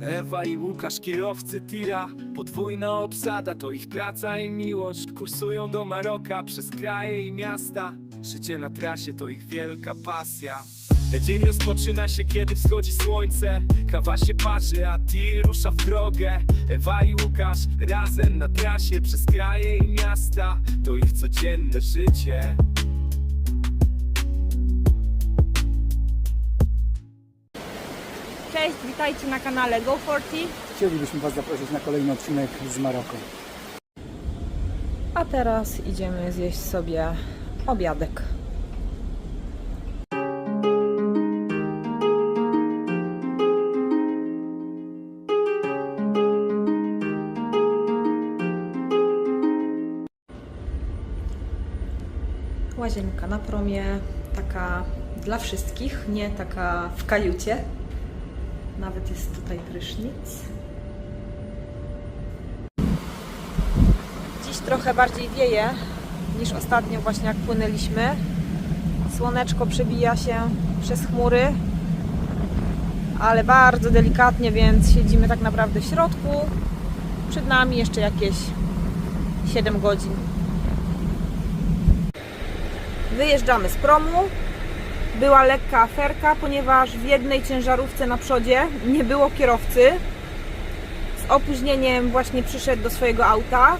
Ewa i Łukasz, kierowcy tira. Podwójna obsada, to ich praca i miłość. Kursują do Maroka przez kraje i miasta. Życie na trasie to ich wielka pasja. Dzień rozpoczyna się, kiedy wschodzi słońce. Kawa się parzy, a tir rusza w drogę. Ewa i Łukasz razem na trasie Przez kraje i miasta. To ich codzienne życie witajcie na kanale Go40. Chcielibyśmy Was zaprosić na kolejny odcinek z Maroko. A teraz idziemy zjeść sobie obiadek. Łazienka na promie, taka dla wszystkich, nie taka w kajucie. Nawet jest tutaj prysznic. Dziś trochę bardziej wieje niż ostatnio właśnie jak płynęliśmy. Słoneczko przebija się przez chmury, ale bardzo delikatnie, więc siedzimy tak naprawdę w środku. Przed nami jeszcze jakieś 7 godzin. Wyjeżdżamy z promu. Była lekka aferka, ponieważ w jednej ciężarówce na przodzie nie było kierowcy. Z opóźnieniem właśnie przyszedł do swojego auta,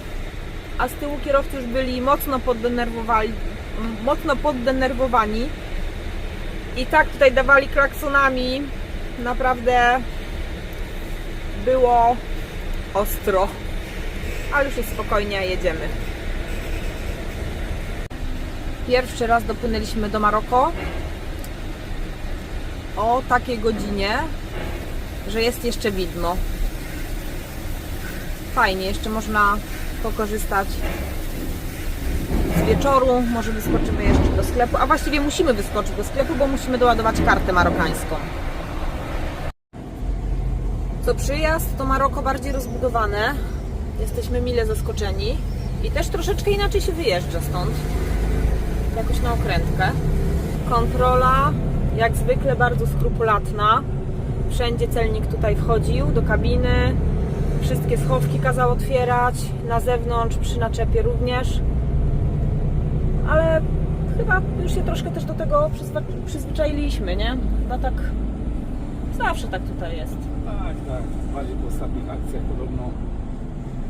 a z tyłu kierowcy już byli mocno poddenerwowali, mocno poddenerwowani i tak tutaj dawali klaksonami. Naprawdę było ostro, ale już jest spokojnie, jedziemy. Pierwszy raz dopłynęliśmy do Maroko o takiej godzinie, że jest jeszcze widno. Fajnie, jeszcze można pokorzystać z wieczoru. Może wyskoczymy jeszcze do sklepu, a właściwie musimy wyskoczyć do sklepu, bo musimy doładować kartę marokańską. Co przyjazd to Maroko bardziej rozbudowane. Jesteśmy mile zaskoczeni i też troszeczkę inaczej się wyjeżdża stąd. Jakoś na okrętkę. Kontrola jak zwykle bardzo skrupulatna. Wszędzie celnik tutaj wchodził do kabiny, Wszystkie schowki kazał otwierać, na zewnątrz, przy naczepie również. Ale chyba już się troszkę też do tego przyzwyczailiśmy, nie? Chyba tak zawsze tak tutaj jest. Tak, tak. Bardziej po ostatnich akcjach podobno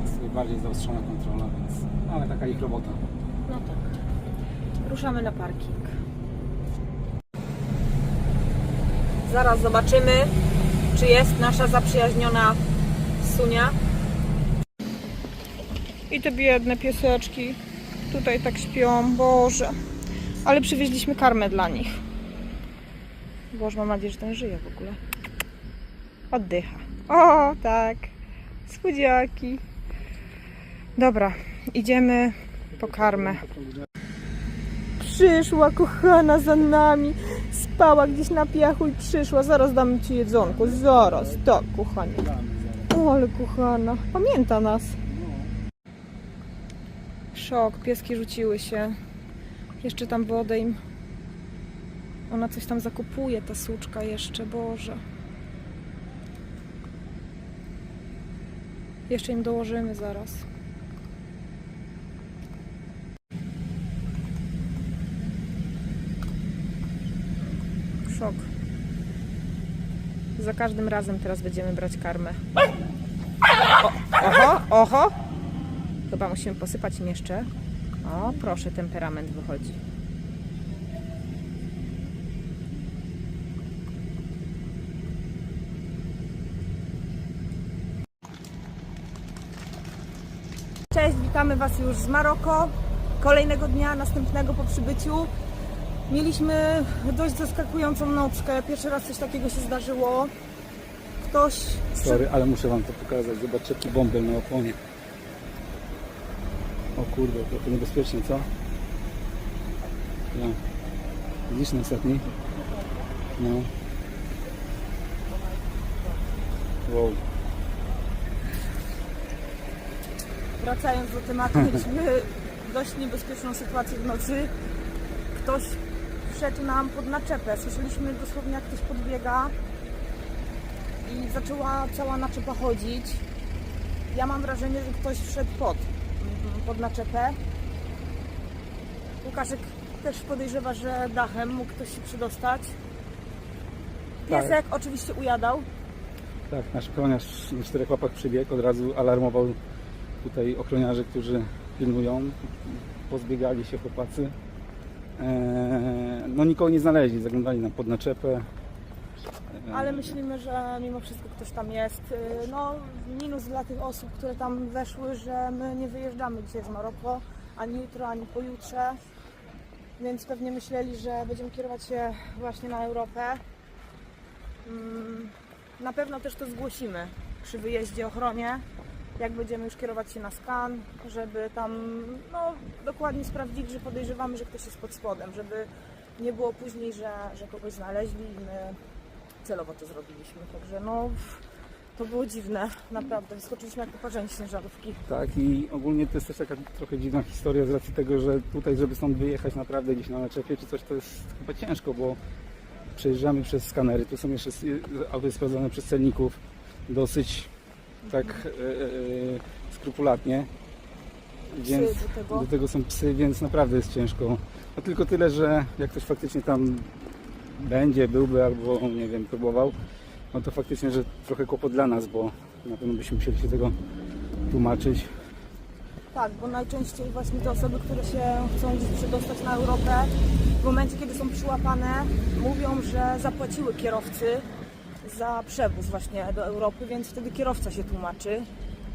jest sobie bardziej zaostrzona kontrola, więc... Ale taka ich robota. No tak. Ruszamy na parking. Zaraz zobaczymy, czy jest nasza zaprzyjaźniona Sunia. I te biedne pieseczki tutaj tak śpią, Boże. Ale przywieźliśmy karmę dla nich. Boże, mam nadzieję, że ten żyje w ogóle. Oddycha. O, tak. Słodziaki. Dobra, idziemy po karmę. Przyszła kochana za nami. Spała gdzieś na piachu i przyszła. Zaraz damy ci jedzonko. Zaraz. Tak, kochanie. O, ale kochana. Pamięta nas. Szok. Pieski rzuciły się. Jeszcze tam wodę im. Ona coś tam zakupuje, ta suczka jeszcze. Boże. Jeszcze im dołożymy zaraz. Szok. Za każdym razem teraz będziemy brać karmę. O, oho, oho. Chyba musimy posypać im jeszcze. O, proszę, temperament wychodzi. Cześć, witamy Was już z Maroko. Kolejnego dnia, następnego po przybyciu. Mieliśmy dość zaskakującą nockę. Pierwszy raz coś takiego się zdarzyło. Ktoś. Sorry, ale muszę Wam to pokazać. Zobaczcie, jaki bąbel na oponie. O kurde, to niebezpiecznie, co? No. Widzisz na ostatni? No. Wow. Wracając do tematu, mieliśmy dość niebezpieczną sytuację w nocy. Ktoś wszedł nam pod naczepę. Słyszeliśmy dosłownie, jak ktoś podbiega. i zaczęła cała naczepa chodzić. Ja mam wrażenie, że ktoś wszedł pod, mm, pod naczepę. Łukaszek też podejrzewa, że dachem mógł ktoś się przydostać. Tak. Piesek oczywiście ujadał. Tak, nasz ochroniarz na czterech łapach przybiegł, od razu alarmował tutaj ochroniarzy, którzy pilnują. Pozbiegali się chłopacy. Eee, no nikogo nie znaleźli, zaglądali nam pod naczepę. Eee, Ale myślimy, że mimo wszystko ktoś tam jest. Yy, No, minus dla tych osób, które tam weszły, że my nie wyjeżdżamy dzisiaj z Maroko, ani jutro, ani pojutrze. Więc pewnie myśleli, że będziemy kierować się właśnie na Europę. Mm, Na pewno też to zgłosimy przy wyjeździe ochronie, jak będziemy już kierować się na skan, żeby tam no, dokładnie sprawdzić, że podejrzewamy, że ktoś jest pod spodem, żeby nie było później, że, że kogoś znaleźli i my celowo to zrobiliśmy. Także no, to było dziwne, naprawdę. Wyskoczyliśmy jak poparzeni ciężarówki. Tak i ogólnie to jest też taka trochę dziwna historia z racji tego, że tutaj, żeby stąd wyjechać naprawdę gdzieś na naczepie czy coś, to jest chyba ciężko, bo przejeżdżamy przez skanery, tu są jeszcze auto jest sprawdzone przez celników dosyć tak e, skrupulatnie. Więc do tego. do tego są psy, więc naprawdę jest ciężko. No tylko tyle, że jak ktoś faktycznie tam będzie, byłby albo nie wiem, próbował, no to faktycznie, że trochę kłopot dla nas, bo na pewno byśmy musieli się tego tłumaczyć. Tak, bo najczęściej właśnie te osoby, które się chcą przedostać na Europę, w momencie, kiedy są przyłapane, mówią, że zapłaciły kierowcy za przewóz właśnie do Europy, więc wtedy kierowca się tłumaczy.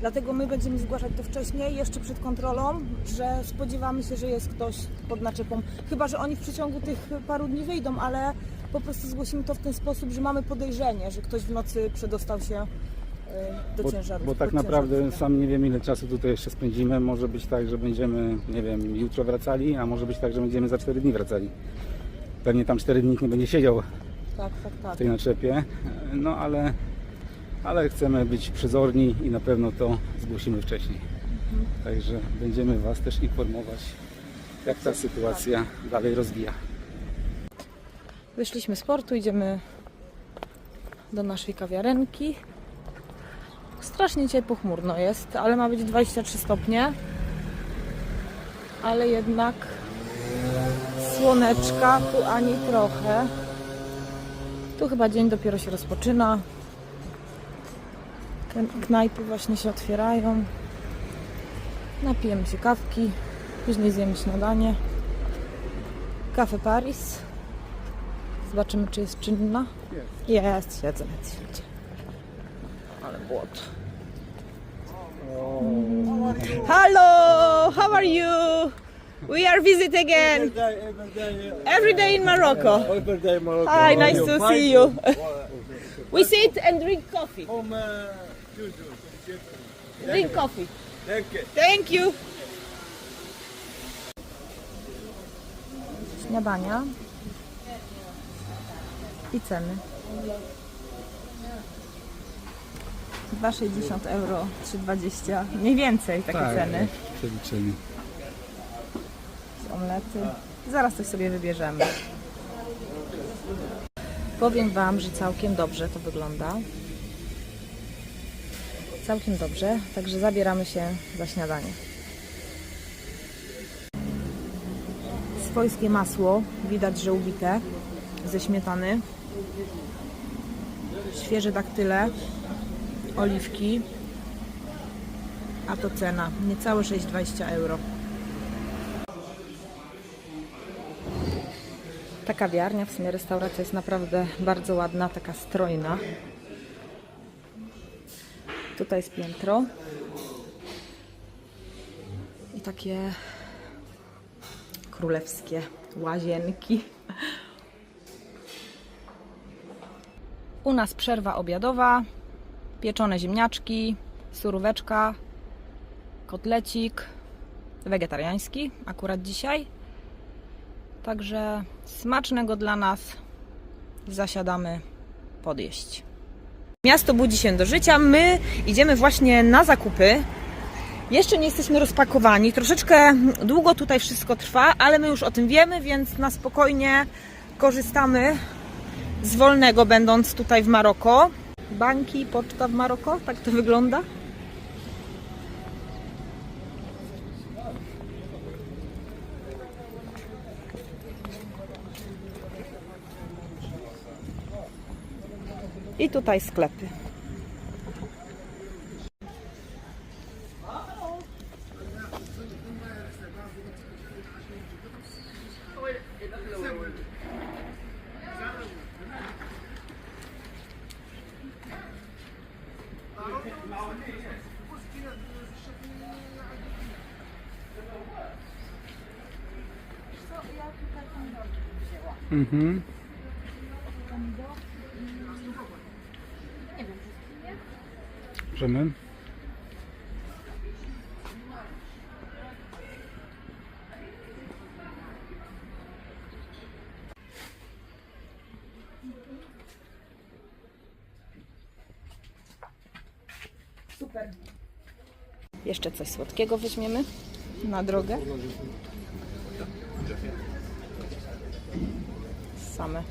Dlatego my będziemy zgłaszać to wcześniej, jeszcze przed kontrolą, że spodziewamy się, że jest ktoś pod naczepą. Chyba, że oni w przeciągu tych paru dni wyjdą, ale po prostu zgłosimy to w ten sposób, że mamy podejrzenie, że ktoś w nocy przedostał się y, do Bo, ciężarówki. bo tak naprawdę sam nie wiem ile czasu tutaj jeszcze spędzimy. Może być tak, że będziemy, nie wiem, jutro wracali, a może być tak, że będziemy za 4 dni wracali. Pewnie tam 4 dni nikt nie będzie siedział Tak, tak, tak. w tej naczepie. No ale, ale chcemy być przezorni i na pewno to zgłosimy wcześniej. Także będziemy Was też informować, jak ta sytuacja dalej rozwija. Wyszliśmy z portu, idziemy do naszej kawiarenki. Strasznie dzisiaj pochmurno jest, ale ma być 23 stopnie. Ale jednak słoneczka tu ani trochę. Tu chyba dzień dopiero się rozpoczyna. Kn- Knajpy właśnie się otwierają. Napijemy się kawki, później zjemy śniadanie. Kafe Paris. Zobaczymy, czy jest czynna. Jest, siedzę na świecie. Ale błot. Hello, how are you? We are visit again. Every day in Morocco. Everyday Morocco. Hi, nice to see you. We sit and drink coffee. Tuesday. Drink coffee. Thank you. Thank you. Śniadania i ceny. 2,60 euro, 3,20 mniej więcej takie ceny. Przeliczenie. Omlety. Zaraz coś sobie wybierzemy. Powiem Wam, że całkiem dobrze to wygląda. Całkiem dobrze, także zabieramy się za śniadanie. Swojskie masło, widać, że ubite ze śmietany. Świeże daktyle, oliwki. A to cena, niecałe 6,20 euro. Ta kawiarnia, w sumie restauracja jest naprawdę bardzo ładna, taka strojna. Tutaj jest piętro. I takie królewskie łazienki. U nas przerwa obiadowa, pieczone ziemniaczki, suróweczka, kotlecik, wegetariański akurat dzisiaj. Także smacznego dla nas. Zasiadamy podjeść. Miasto budzi się do życia. My idziemy właśnie na zakupy. Jeszcze nie jesteśmy rozpakowani. Troszeczkę długo tutaj wszystko trwa, ale my już o tym wiemy, więc na spokojnie korzystamy z wolnego, będąc tutaj w Maroko. banki, poczta w Maroko? Tak to wygląda? I tutaj sklepy. Mhm. Możemy? Jeszcze coś słodkiego weźmiemy na drogę. Same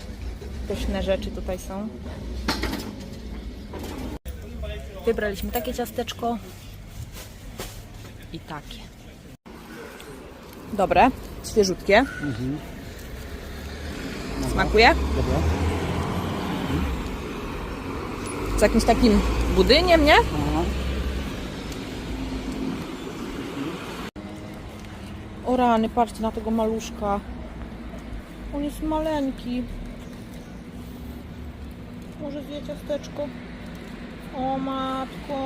pyszne rzeczy tutaj są. Wybraliśmy takie ciasteczko i takie. Dobre, świeżutkie. Smakuje? Dobra. Z jakimś takim budyniem, nie? Aha. O rany, patrzcie na tego maluszka. On jest maleńki. Może zje ciasteczko? O matko.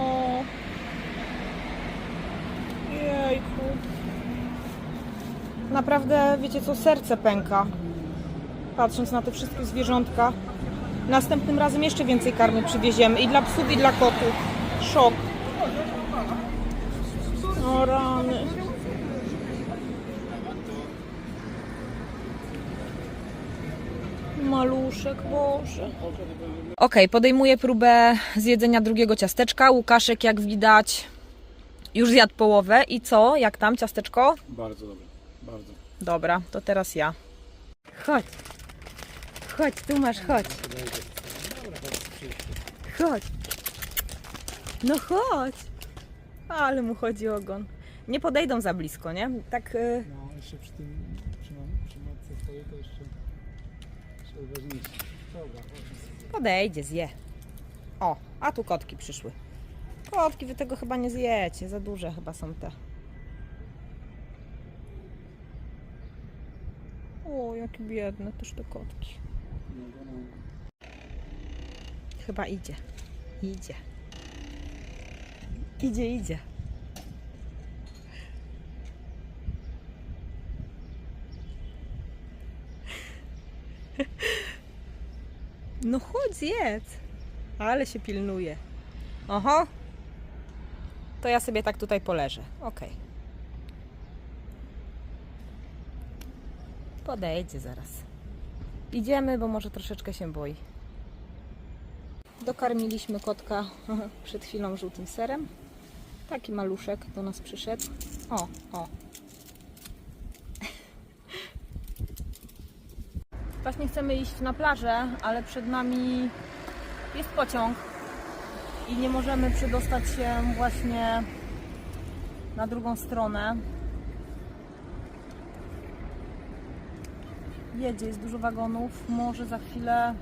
Jejku. Naprawdę, wiecie co, serce pęka. Patrząc na te wszystkie zwierzątka. Następnym razem jeszcze więcej karmy przywieziemy. I dla psów, i dla kotów. Szok. O rany. Maluszek, Boże. Okej, podejmuję próbę zjedzenia drugiego ciasteczka. Łukaszek, jak widać, już zjadł połowę. I co? Jak tam ciasteczko? Bardzo dobrze. Bardzo. Dobra, to teraz ja. Chodź. Chodź, tu masz, chodź. Chodź. No chodź. Ale mu chodzi ogon. Nie podejdą za blisko, nie? Tak. y, No, jeszcze przy tym, przy, przy matce stoi, to jeszcze, Podejdzie, zje. O, a tu kotki przyszły. Kotki, wy tego chyba nie zjecie. Za duże chyba są te. O, jakie biedne też te kotki. Chyba idzie. Idzie. Idzie, idzie. No chodź, zjedz. Ale się pilnuje. Oho. To ja sobie tak tutaj poleżę. Okej. Podejdzie zaraz. Idziemy, bo może troszeczkę się boi. Dokarmiliśmy kotka przed chwilą żółtym serem. Taki maluszek do nas przyszedł. O, o. Właśnie chcemy iść na plażę, ale przed nami jest pociąg i nie możemy przedostać się właśnie na drugą stronę. Jedzie, jest dużo wagonów. Może za chwilę.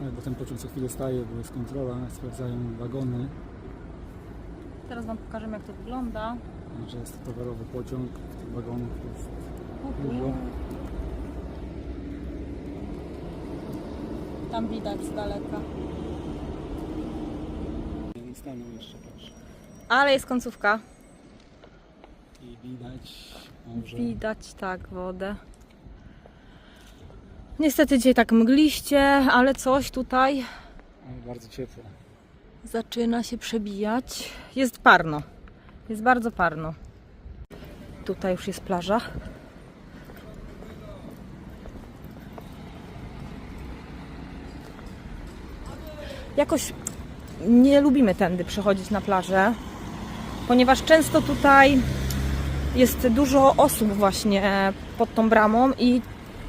Ale bo ten pociąg co chwilę staje, bo jest kontrola, sprawdzają wagony, Teraz Wam pokażemy, jak to wygląda. że jest to towarowy pociąg, wagonów jest dużo. Tam widać z daleka. Staną jeszcze. Ale jest końcówka. I widać. Widać tak wodę. Niestety dzisiaj tak mgliście, ale coś tutaj Ale bardzo ciepło. zaczyna się przebijać. Jest parno. Jest bardzo parno. Tutaj już jest plaża. Jakoś nie lubimy tędy przechodzić na plażę, ponieważ często tutaj jest dużo osób właśnie pod tą bramą i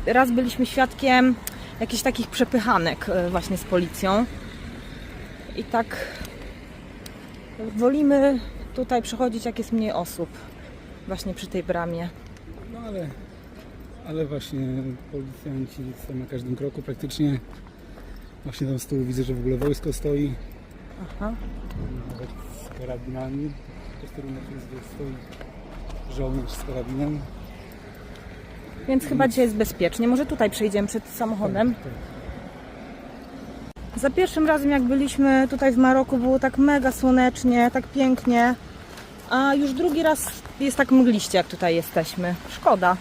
raz byliśmy świadkiem jakichś takich przepychanek e, właśnie z policją. I tak wolimy tutaj przechodzić, jak jest mniej osób. Właśnie przy tej bramie. No ale, ale właśnie policjanci są na każdym kroku praktycznie. Właśnie tam z tyłu widzę, że w ogóle wojsko stoi, Aha. nawet z karabinami. Po że stoi żołnierz z karabinem. Więc chyba dzisiaj jest bezpiecznie. Może tutaj przejdziemy przed samochodem. Tak, tak. Za pierwszym razem jak byliśmy tutaj w Maroku było tak mega słonecznie, tak pięknie. A już drugi raz jest tak mgliście jak tutaj jesteśmy. Szkoda.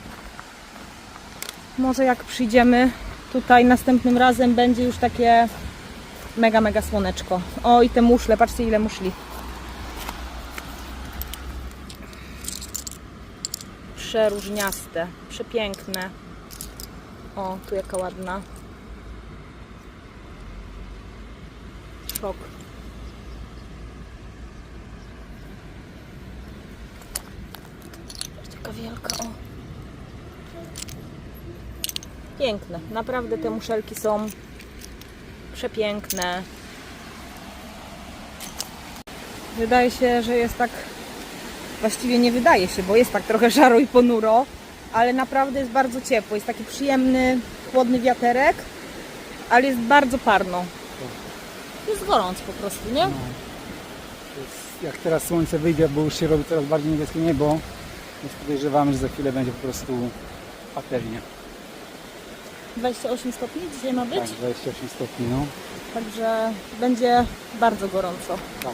Może jak przyjdziemy tutaj następnym razem będzie już takie mega, mega słoneczko. O i te muszle, patrzcie ile muszli. Przeróżniaste, przepiękne. O, tu jaka ładna. Szok. Patrzcie, Jaka wielka, o. Piękne. Naprawdę te muszelki są przepiękne. Wydaje się, że jest tak. Właściwie nie wydaje się, bo jest tak trochę żaro i ponuro, ale naprawdę jest bardzo ciepło. Jest taki przyjemny, chłodny wiaterek, ale jest bardzo parno. Jest gorąco po prostu, nie? Jest, jak teraz słońce wyjdzie, bo już się robi coraz bardziej niebieskie niebo, więc podejrzewamy, że za chwilę będzie po prostu patelnia. 28 stopni dzisiaj ma być, Tak, 28 stopni, no. także będzie bardzo gorąco. Tak.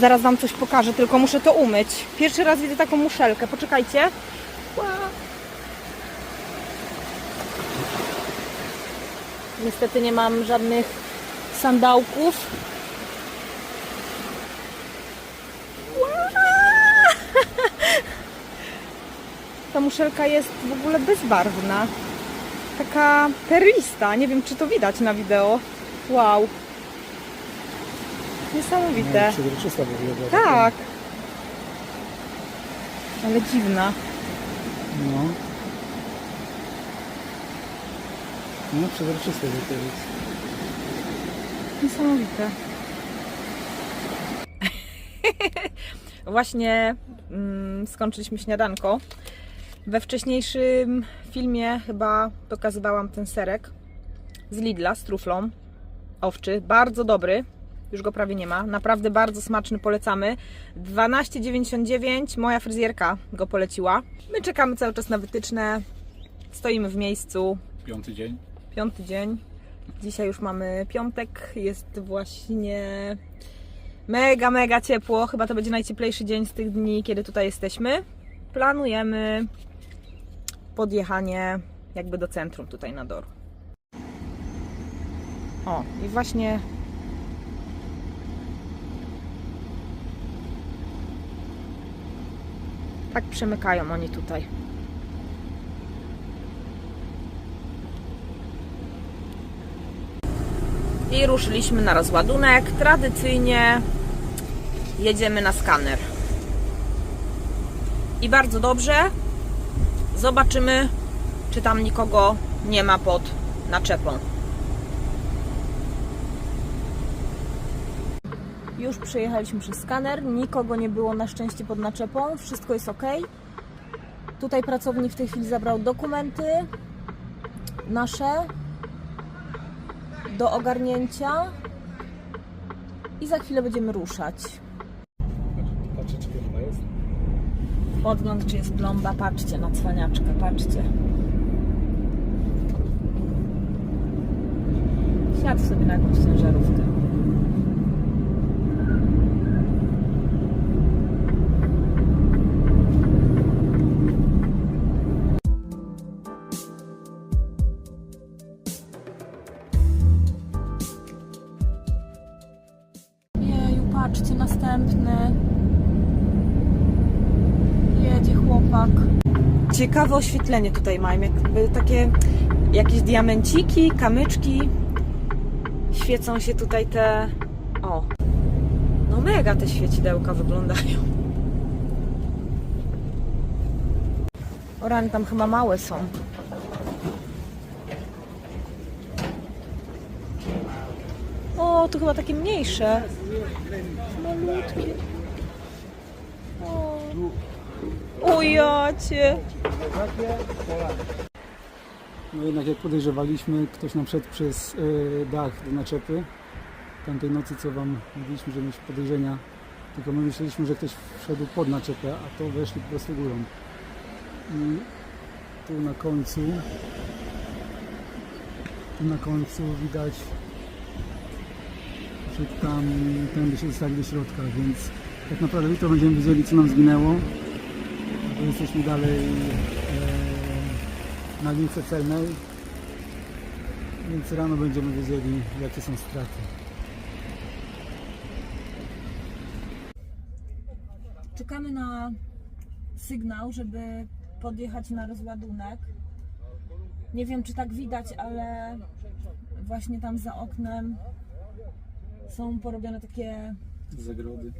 Zaraz Wam coś pokażę, tylko muszę to umyć. Pierwszy raz widzę taką muszelkę, poczekajcie. Niestety nie mam żadnych sandałków. Ta muszelka jest w ogóle bezbarwna. Taka perlista. Nie wiem, czy to widać na wideo. Wow. Niesamowite. Przezroczysta w ogóle. była taka. Tak. Ale dziwna. No. No, przezroczyste że to jest. Niesamowite. Właśnie mm, skończyliśmy śniadanko. We wcześniejszym filmie chyba pokazywałam ten serek z Lidla z truflą owczy. Bardzo dobry. Już go prawie nie ma. Naprawdę bardzo smaczny, polecamy. 12,99 moja fryzjerka go poleciła. My czekamy cały czas na wytyczne. Stoimy w miejscu. Piąty dzień. Piąty dzień. Dzisiaj już mamy piątek. Jest właśnie mega, mega ciepło. Chyba to będzie najcieplejszy dzień z tych dni, kiedy tutaj jesteśmy. Planujemy podjechanie jakby do centrum tutaj na Dor. O, i właśnie tak przemykają oni tutaj. I ruszyliśmy na rozładunek. Tradycyjnie jedziemy na skaner. I bardzo dobrze. Zobaczymy, czy tam nikogo nie ma pod naczepą. Już przejechaliśmy przez skaner. Nikogo nie było na szczęście pod naczepą. Wszystko jest ok. Tutaj pracownik w tej chwili zabrał dokumenty nasze do ogarnięcia i za chwilę będziemy ruszać. Patrzę, czy piąta jest. Podgląd, czy jest plomba, patrzcie na cwaniaczkę, patrzcie. Siadł sobie na jakąś ciężarówkę. Ciekawe oświetlenie tutaj mają, jakby takie jakieś diamenciki, kamyczki. Świecą się tutaj te... O! No mega te świecidełka wyglądają. O rany, tam chyba małe są. O, to chyba takie mniejsze. Malutkie. O, o jacie. No jednak jak podejrzewaliśmy, ktoś nam szedł przez e, dach do naczepy. Tamtej nocy, co Wam mówiliśmy, że mieliśmy podejrzenia. Tylko my myśleliśmy, że ktoś wszedł pod naczepę, a to weszli po prostu górą. I tu na końcu, tu na końcu widać, że tam tędy się dostali do środka, więc tak naprawdę jutro będziemy wiedzieli, co nam zginęło. Jesteśmy dalej e, na lince celnej, więc rano będziemy wiedzieli, jakie są straty. Czekamy na sygnał, żeby podjechać na rozładunek. Nie wiem, czy tak widać, ale właśnie tam za oknem są porobione takie Zagrody.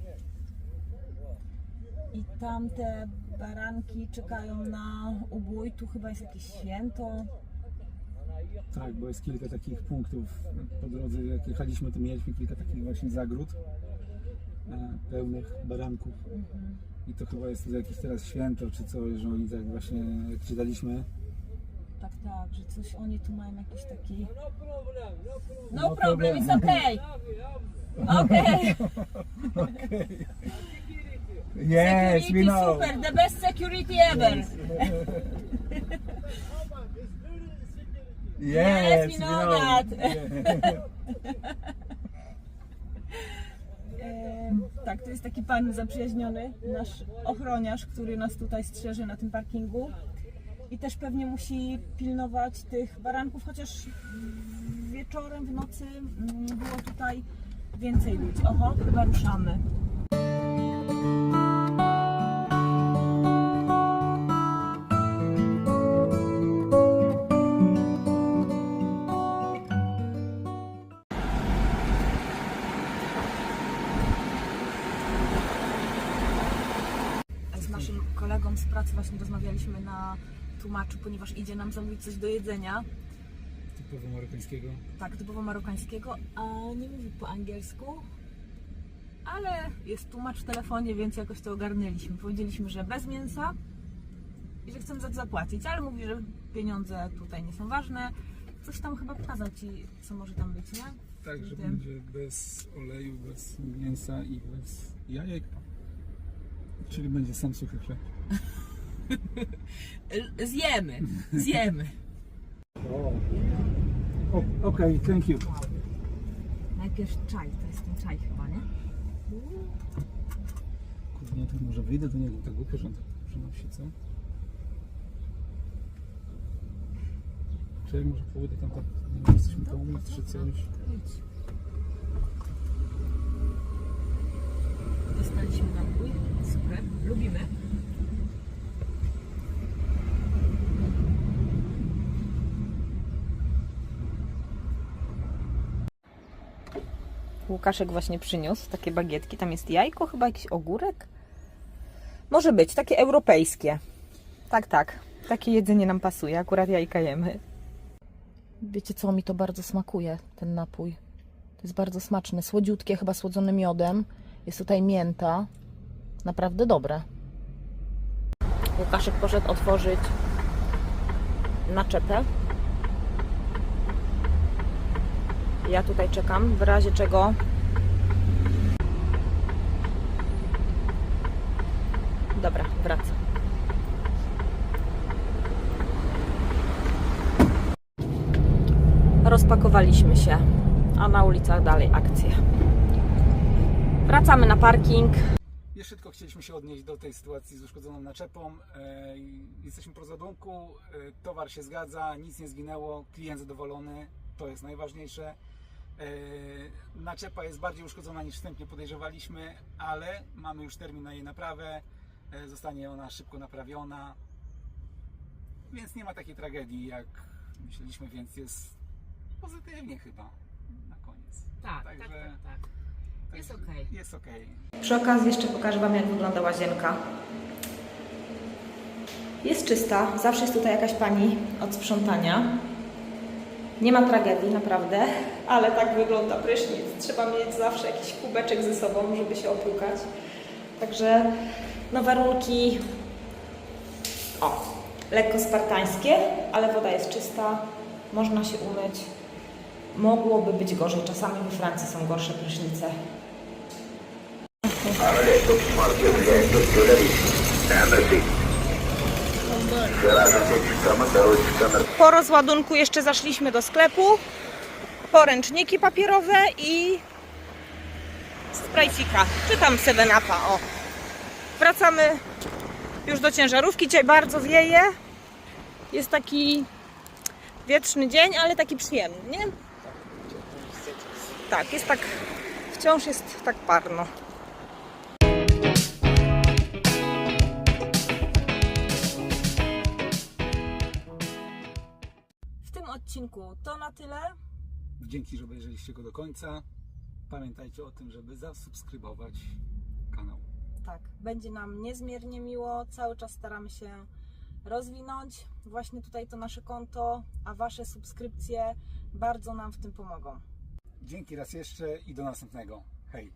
I tam te baranki czekają na ubój. Tu chyba jest jakieś święto. Tak, bo jest kilka takich punktów po drodze, jak jechaliśmy, to mieliśmy kilka takich właśnie zagród e, pełnych baranków. I to chyba jest jakieś teraz święto czy coś, że oni tak właśnie, jak czytaliśmy, Tak, tak, że coś oni tu mają jakiś taki. No, No problem, problem. it's okay. Okay. Yes, security super, the best security ever. Yes, we know that. Em, Tak, to jest taki pan zaprzyjaźniony, nasz ochroniarz, który nas tutaj strzeże na tym parkingu. I też pewnie musi pilnować tych baranków, chociaż wieczorem, w nocy mm, było tutaj więcej ludzi. Oho, chyba ruszamy. Właśnie rozmawialiśmy na tłumaczu, ponieważ idzie nam zamówić coś do jedzenia, Typowo marokańskiego. tak, typowo marokańskiego, a nie mówi po angielsku, ale jest tłumacz w telefonie, więc jakoś to ogarnęliśmy. Powiedzieliśmy, że bez mięsa i że chcemy za to zapłacić, ale mówi, że pieniądze tutaj nie są ważne. Coś tam chyba pokazał Ci, co może tam być, nie? Tak, że będzie bez oleju, bez mięsa i bez jajek. Czyli będzie sam suchy chleb. Zjemy, zjemy. O, Okej, thank you. Najpierw czaj, to jest ten czaj chyba, nie? Kurde, tak może wyjdę do niego, tak głupio, że on tak przenosi, co? Czy może pójdę tam tak, nie wiem, jesteśmy pomóc, czy coś? Dostaliśmy napój. Super. Lubimy. Łukaszek właśnie przyniósł takie bagietki. Tam jest jajko, chyba jakiś ogórek. Może być, takie europejskie. Tak, tak. Takie jedzenie nam pasuje. Akurat jajka jemy. Wiecie co, mi to bardzo smakuje, ten napój. To jest bardzo smaczne, słodziutkie, chyba słodzone miodem. Jest tutaj mięta. Naprawdę dobre. Łukaszek poszedł otworzyć naczepę. Ja tutaj czekam, w razie czego Dobra, wracam. Rozpakowaliśmy się, a na ulicach dalej akcja. Wracamy na parking. Jeszcze tylko chcieliśmy się odnieść do tej sytuacji z uszkodzoną naczepą. E, Jesteśmy po rozładunku, e, towar się zgadza, nic nie zginęło, klient zadowolony, to jest najważniejsze. E, Naczepa jest bardziej uszkodzona niż wstępnie podejrzewaliśmy, ale mamy już termin na jej naprawę. E, Zostanie ona szybko naprawiona, więc nie ma takiej tragedii jak myśleliśmy, więc jest pozytywnie chyba na koniec. Tak, Także- tak, tak, tak. Jest okej. Jest okej. Przy okazji jeszcze pokażę Wam, jak wygląda łazienka. Jest czysta, zawsze jest tutaj jakaś pani od sprzątania. Nie ma tragedii, naprawdę, ale tak wygląda prysznic. Trzeba mieć zawsze jakiś kubeczek ze sobą, żeby się opłukać. Także no warunki o, lekko spartańskie, ale woda jest czysta, można się umyć. Mogłoby być gorzej, czasami we Francji są gorsze prysznice. Po rozładunku jeszcze zaszliśmy do sklepu. Poręczniki papierowe i sprajcika, czy tam 7-upa, o. Wracamy już do ciężarówki. Dzisiaj bardzo wieje. Jest taki wietrzny dzień, ale taki przyjemny, nie? Tak, jest tak, wciąż jest tak parno. Odcinku to na tyle. Dzięki, że obejrzeliście go do końca. Pamiętajcie o tym, żeby zasubskrybować kanał. Tak, będzie nam niezmiernie miło. Cały czas staramy się rozwinąć właśnie tutaj to nasze konto, a Wasze subskrypcje bardzo nam w tym pomogą. Dzięki raz jeszcze i do następnego. Hej!